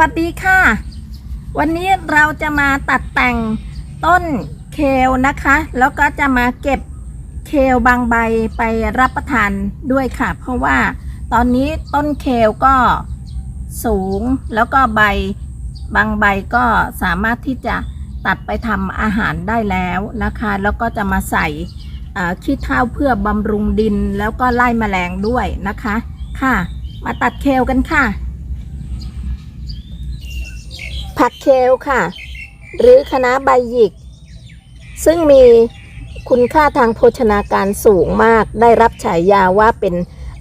สวัสดีค่ะ วันนี้เราจะมาตัดแต่งต้นเคลนะคะ แล้วก็จะมาเก็บเคลบางใบไปรับประทานด้วยค่ะ เพราะว่าตอนนี้ต้นเคลก็สูงแล้วก็ใบบางใบก็สามารถที่จะตัดไปทำอาหารได้แล้วนะคะ แล้วก็จะมาใส่ขี้เถ้าเพื่อบำรุงดินแล้วก็ไล่แมลงด้วยนะคะ ค่ะ มาตัดเคลกันค่ะ ผักเคลค่ะ หรือคณะใบหยิก ซึ่งมีคุณค่าทางโภชนาการสูงมาก ได้รับฉายาว่าเป็น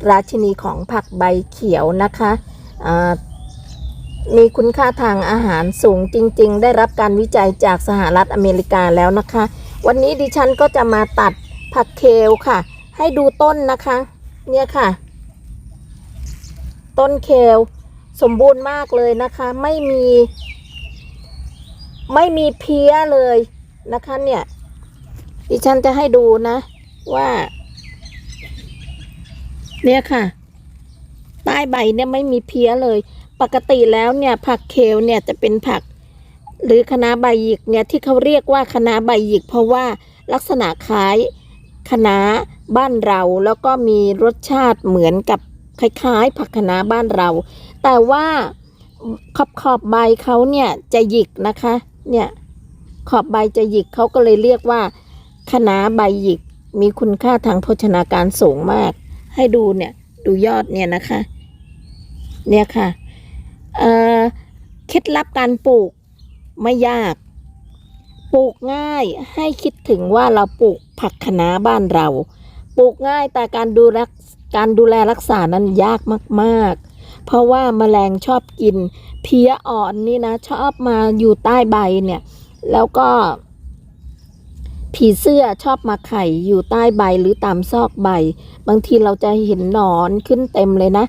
ราชินีของผักใบเขียวนะคะมีคุณค่าทางอาหารสูงจริง ๆ ได้รับการวิจัยจากสหรัฐอเมริกาแล้วนะคะ วันนี้ดิฉันก็จะมาตัดผักเคลค่ะ ให้ดูต้นนะคะ เนี่ยค่ะ ต้นเคลสมบูรณ์มากเลยนะคะ ไม่มี ไม่มีเพี้ยเลยนะคะเนี่ย ดิฉันจะให้ดูนะ ว่า เนี่ยค่ะ ใต้ใบเนี่ยไม่มีเพี้ยเลย ปกติแล้วเนี่ย ผักเคลเนี่ยจะเป็นผัก หรือคณะใบหยิกเนี่ยที่เขาเรียกว่าคณะใบหยิก เพราะว่าลักษณะคล้ายคณะบ้านเราแล้วก็มีรสชาติเหมือนกับคล้ายๆ ผักคะน้าบ้านเรา แต่ว่าขอบขอบใบเขาเนี่ยจะหยิกนะคะ เนี่ยขอบใบจะหยิกเขาก็เลยเรียกว่าคะน้าใบหยิกมีคุณค่าทางโภชนาการสูงมาก ให้ดูเนี่ยดูยอดเนี่ยนะคะ เนี่ยค่ะเอ่อเคล็ดลับการปลูกไม่ยาก ปลูกง่ายให้คิดถึงว่าเราปลูกผักคะน้าบ้านเรา ปลูกง่ายแต่การดูรักการดูแลรักษานั้นยากมากๆ เพราะว่าแมลงชอบกิน เพี้ยอ่อนนี่นะ ชอบมาอยู่ใต้ใบเนี่ย แล้วก็ ผีเสื้อชอบมาไข่อยู่ใต้ใบหรือตามซอกใบ บางทีเราจะเห็นหนอนขึ้นเต็มเลยนะ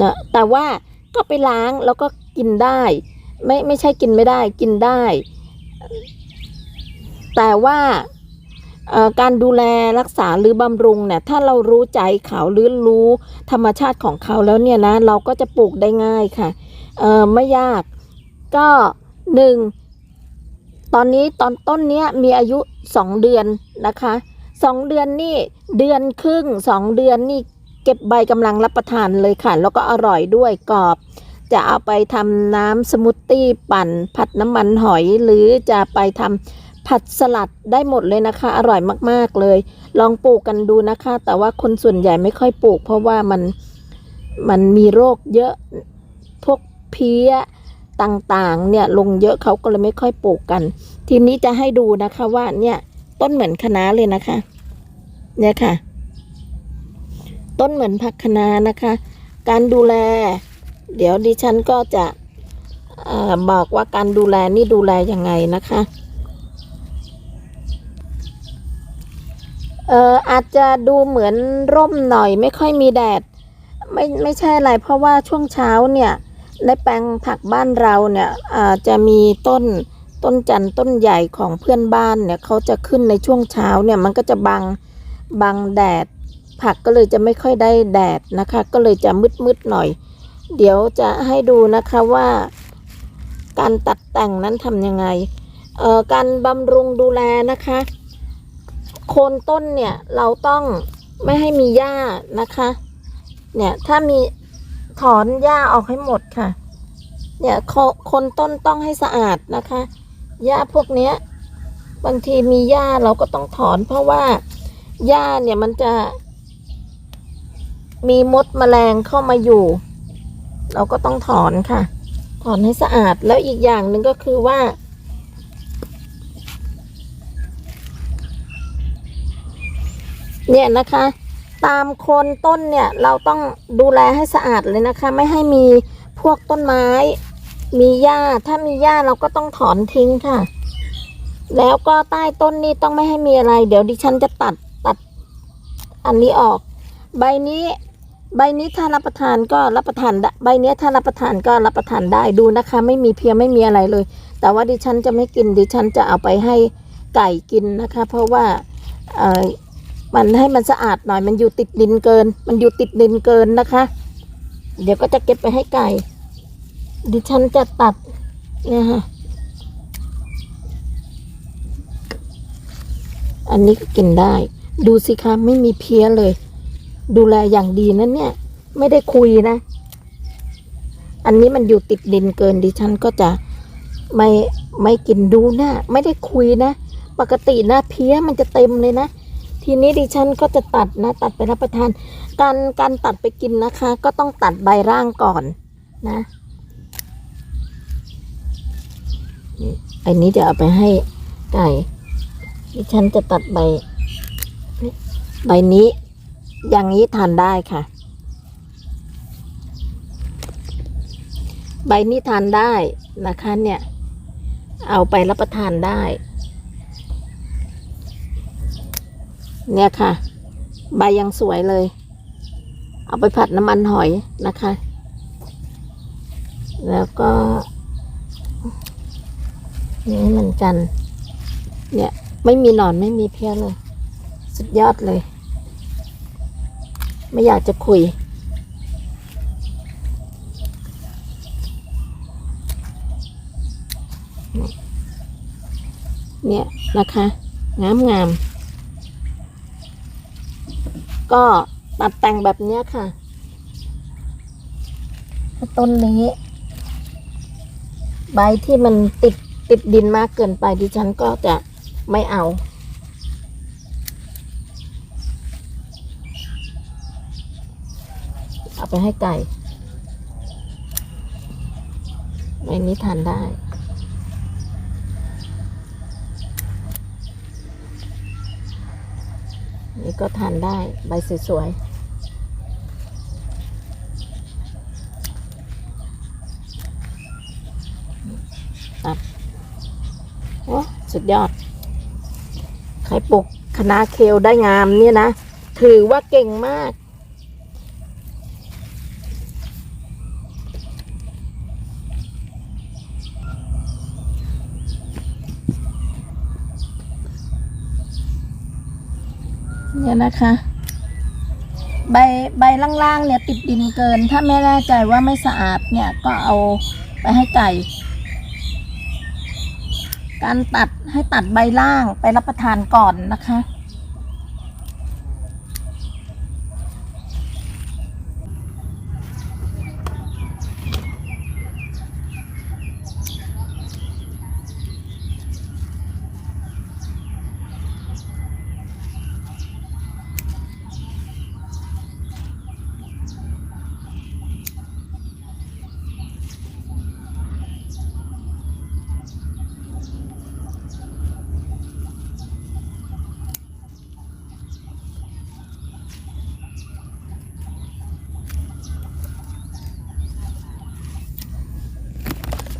นะแต่ว่าก็ไปล้างแล้วก็กินได้ ไม่ไม่ใช่กินไม่ได้กินได้ แต่ว่า การดูแลรักษาหรือบำรุงเนี่ยถ้าเรารู้ใจเขาหรือรู้ธรรมชาติของเขาแล้วเนี่ยนะเราก็จะปลูกได้ง่ายค่ะเออไม่ยากก็หนึ่งตอนนี้ตอนต้นเนี้ยมีอายุสองเดือนนะคะสองเดือนนี่เดือนครึ่งสองเดือนนี่เก็บใบกำลังรับประทานเลยค่ะ แล้วก็อร่อยด้วยกรอบ จะเอาไปทำน้ำสมูทตี้ปั่น ผัดน้ำมันหอย หรือจะไปทำ ผัดสลัดได้หมดเลยนะคะ อร่อยมากๆเลย ลองปลูกกันดูนะคะ แต่ว่าคนส่วนใหญ่ไม่ค่อยปลูก เพราะว่ามันมันมีโรคเยอะพวกเพี้ยต่างๆ เนี่ยลงเยอะเขาก็เลยไม่ค่อยปลูกกัน ทีนี้จะให้ดูนะคะว่าเนี่ยต้นเหมือนคะน้าเลยนะคะ เนี่ยค่ะ ต้นเหมือนผักคะน้านะคะ การดูแล เดี๋ยวดิฉันก็จะอบอกว่าการดูแลนี่ดูแลยังไงนะคะ เอ่ออาจจะดูเหมือนร่มหน่อยไม่ค่อยมีแดด ไม่ไม่ใช่อะไรเพราะว่าช่วงเช้าเนี่ยในแปลงผักบ้านเราเนี่ยอาจะมีต้นต้นจันทร์ต้นใหญ่ของเพื่อนบ้านเนี่ยเขาจะขึ้นในช่วงเช้าเนี่ยมันก็จะบังบังแดด ผักก็เลยจะไม่ค่อยได้แดดนะคะ ก็เลยจะมืดมืดหน่อย เดี๋ยวจะให้ดูนะคะว่าการตัดแต่งนั้นทำยังไงเอ่อการบำรุงดูแลนะคะ โคนต้นเนี่ยเราต้องไม่ให้มีหญ้านะคะ เนี่ยถ้ามีถอนหญ้าออกให้หมดค่ะ เนี่ยโคโคนต้นต้องให้สะอาดนะคะหญ้าพวกเนี้ย บางทีมีหญ้าเราก็ต้องถอนเพราะว่าหญ้าเนี่ยมันจะ มีมดแมลงเข้ามาอยู่ เราก็ต้องถอนค่ะ ถอนให้สะอาดแล้วอีกอย่างหนึ่งก็คือว่า เนี่ยนะคะ ตามโคนต้นเนี่ยเราต้องดูแลให้สะอาดเลยนะคะ ไม่ให้มีพวกต้นไม้ มีหญ้าถ้ามีหญ้าเราก็ต้องถอนทิ้งค่ะ แล้วก็ใต้ต้นนี่ต้องไม่ให้มีอะไร เดี๋ยวดิฉันจะตัดตัด อันนี้ออก ใบนี้ใบนี้ถ้ารับประทานก็รับประทานได้ใบนี้ถ้ารับประทานก็รับประทานได้ดูนะคะ ไม่มีเพียไม่มีอะไรเลย แต่ว่าดิฉันจะไม่กินดิฉันจะเอาไปให้ไก่กินนะคะ เพราะว่าเอ่อ มันให้มันสะอาดหน่อย มันอยู่ติดดินเกิน มันอยู่ติดดินเกินนะคะ เดี๋ยวก็จะเก็บไปให้ไก่ ดิฉันจะตัดเนี่ยค่ะอันนี้ก็กินได้ ดูสิคะไม่มีเพี้ยเลย ดูแลอย่างดีนะเนี่ย ไม่ได้คุยนะ อันนี้มันอยู่ติดดินเกินดิฉันก็จะไม่ไม่กินดูนะไม่ได้คุยนะ ปกตินะเพี้ยมันจะเต็มเลยนะ ทีนี้ดิฉันก็จะตัดนะ ตัดไปรับประทาน การการตัดไปกินนะคะ ก็ต้องตัดใบร่างก่อนนะอันนี้จะเอาไปให้ไก่ดิฉันจะตัดใบ ใบนี้ อย่างนี้ทานได้ค่ะ ใบนี้ทานได้นะคะเนี่ย เอาไปรับประทานได้ เนี่ยค่ะ ใบยังสวยเลย เอาไปผัดน้ำมันหอยนะคะ แล้วก็ นี่เหมือนกัน เนี่ย ไม่มีหนอนไม่มีเพี้ยเลย สุดยอดเลย ไม่อยากจะคุยเนี่ยนะคะงามงาม ก็ตัดแต่งแบบเนี้ยค่ะ ต้นนี้ ใบที่มันติดติดดินมากเกินไปดิฉันก็จะไม่เอา เอาไปให้ไก่ใบนี้ทานได้ นี่ก็ทานได้ใบสวยๆตัดโอ้สุดยอด ใครปลูกคณะเคลได้งามเนี่ยนะ ถือว่าเก่งมาก เนี่ยนะคะ ใบใบล่างๆเนี่ยติดดินเกิน ถ้าไม่แน่ใจว่าไม่สะอาดเนี่ยก็เอาไปให้ไก่ การตัดให้ตัดใบล่างไปรับประทานก่อนนะคะ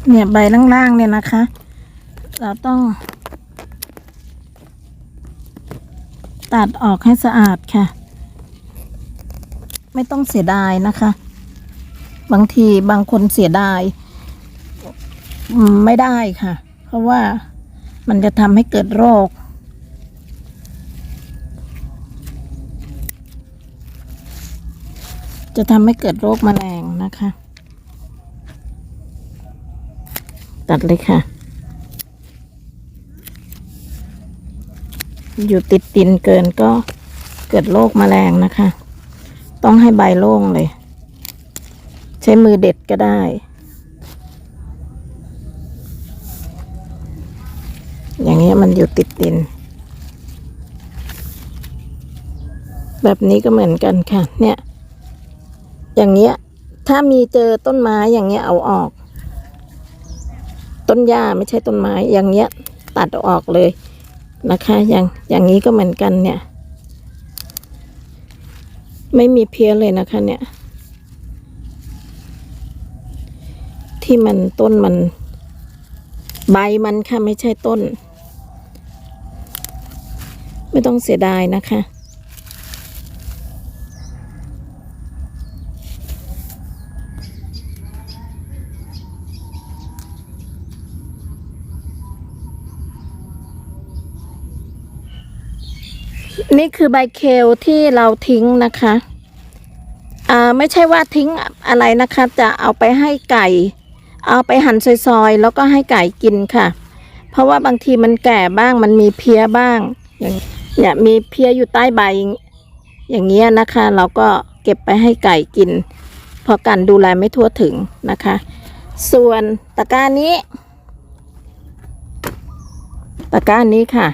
เนี่ยใบล่างๆเนี่ยนะคะ เราต้อง ตัดออกให้สะอาดค่ะ ไม่ต้องเสียดายนะคะ บางทีบางคนเสียดาย ไม่ได้ค่ะ เพราะว่ามันจะทำให้เกิดโรคจะทำให้เกิดโรคแมลงนะคะ ตัดเลยค่ะ อยู่ติดดินเกินก็เกิดโรคแมลงนะคะ ต้องให้ใบโล่งเลย ใช้มือเด็ดก็ได้อย่างเงี้ยมันอยู่ติดดิน แบบนี้ก็เหมือนกันค่ะ เนี่ย อย่างเงี้ย ถ้ามีเจอต้นไม้อย่างเงี้ยเอาออก ต้นหญ้าไม่ใช่ต้นไม้อย่างเงี้ยตัดออกเลยนะคะอย่างอย่างนี้ก็เหมือนกันเนี่ย ไม่มีเพี้ยเลยนะคะเนี่ย ที่มันต้นมัน ใบมันค่ะไม่ใช่ต้น ไม่ต้องเสียดายนะคะ นี่คือใบเคลที่เราทิ้งนะคะอ่าไม่ใช่ว่าทิ้งอะไรนะคะ จะเอาไปให้ไก่ เอาไปหั่นซอยๆ แล้วก็ให้ไก่กินค่ะ เพราะว่าบางทีมันแก่บ้างมันมีเพี้ยบ้างอย่างเนี่ยมีเพี้ยอยู่ใต้ใบ อย่างเงี้ยนะคะ เราก็เก็บไปให้ไก่กิน เพราะการดูแลไม่ทั่วถึงนะคะ ส่วนตะกร้านี้ ตะกร้านี้ค่ะ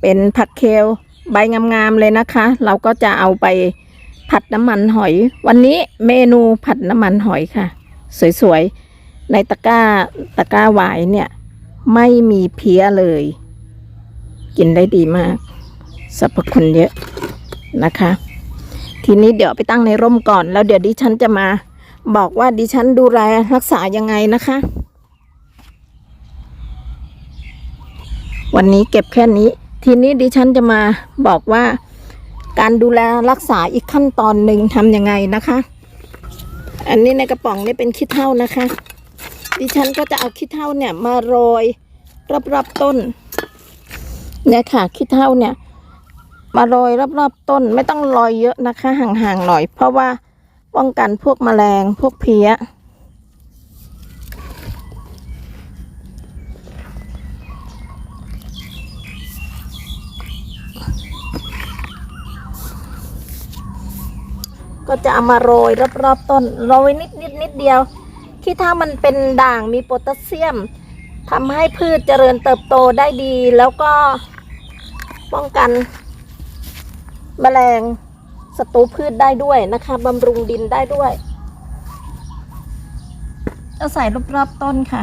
เป็นผักเคล ใบงามๆเลยนะคะ เราก็จะเอาไปผัดน้ำมันหอย วันนี้เมนูผัดน้ำมันหอยค่ะ สวยๆ ในตะกร้าตะกร้าหวายเนี่ย ไม่มีเพี้ยเลย กินได้ดีมากสรรพคุณเยอะนะคะ ทีนี้เดี๋ยวไปตั้งในร่มก่อน แล้วเดี๋ยวดิฉันจะมาบอกว่าดิฉันดูแลรักษายังไงนะคะ วันนี้เก็บแค่นี้ ทีนี้ดิฉันจะมาบอกว่าการดูแลรักษาอีกขั้นตอนหนึ่งทำยังไงนะคะ อันนี้ในกระป๋องนี่เป็นขี้เถ้านะคะ ดิฉันก็จะเอาขี้เถ้าเนี่ยมาโรยรอบๆต้นเนี่ยค่ะขี้เถ้าเนี่ย มาโรยรอบๆต้น ไม่ต้องโรยเยอะนะคะห่างๆหน่อย เพราะว่าป้องกันพวกแมลงพวกเพี้ย ก็จะเอามาโรยรอบๆต้นโรยนิดนิดนิดเดียวขี้ถ้ามันเป็นด่างมีโพแทสเซียมทำให้พืชเจริญเติบโตได้ดี แล้วก็ป้องกันแมลงศัตรูพืชได้ด้วยนะคะบำรุงดินได้ด้วยจะใส่รอบๆต้นค่ะ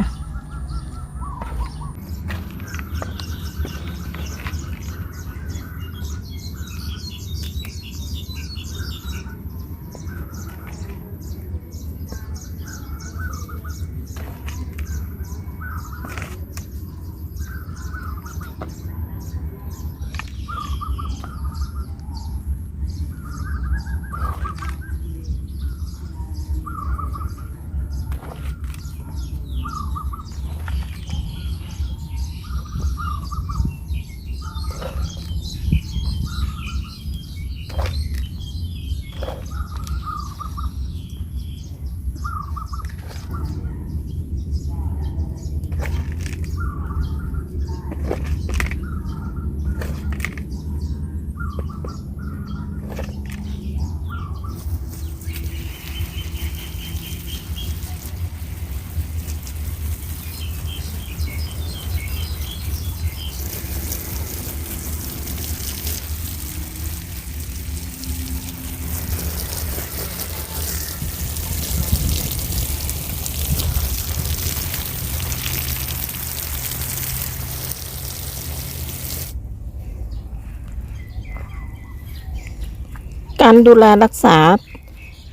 การดูแลรักษา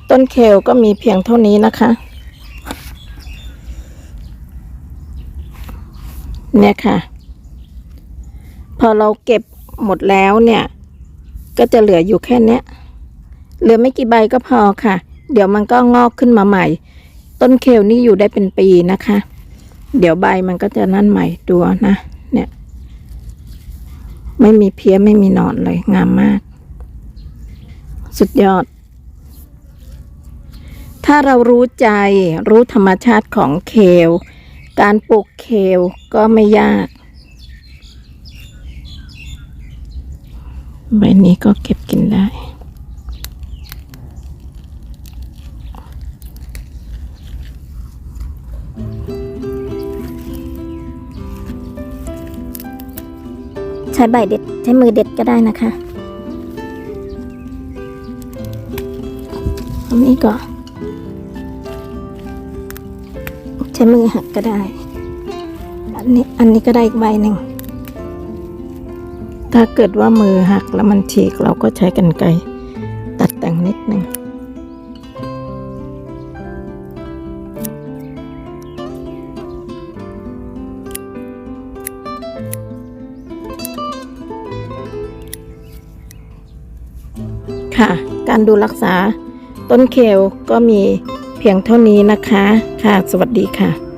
ต้นเคลก็มีเพียงเท่านี้นะคะ เนี่ยค่ะ พอเราเก็บหมดแล้วเนี่ย ก็จะเหลืออยู่แค่เนี้ยเหลือไม่กี่ใบก็พอค่ะ เดี๋ยวมันก็งอกขึ้นมาใหม่ ต้นเคลนี่อยู่ได้เป็นปีนะคะ เดี๋ยวใบมันก็จะนั่นใหม่ดูนะ เนี่ย ไม่มีเพี้ยไม่มีหนอนเลยงามมาก สุดยอด ถ้าเรารู้ใจรู้ธรรมชาติของเคลการปลูกเคลก็ไม่ยาก ใบนี้ก็เก็บกินได้ใช้ใบเด็ด ใช้มือเด็ดก็ได้นะคะ อันนี้ก็ใช้มือหักก็ได้ อันนี้อันนี้ก็ได้อีกใบหนึ่ง ถ้าเกิดว่ามือหักแล้วมันฉีกเราก็ใช้กันไกรตัดแต่งนิดหนึ่งค่ะ การดูรักษา ต้นเคลก็มีเพียงเท่านี้นะคะ ค่ะ สวัสดีค่ะ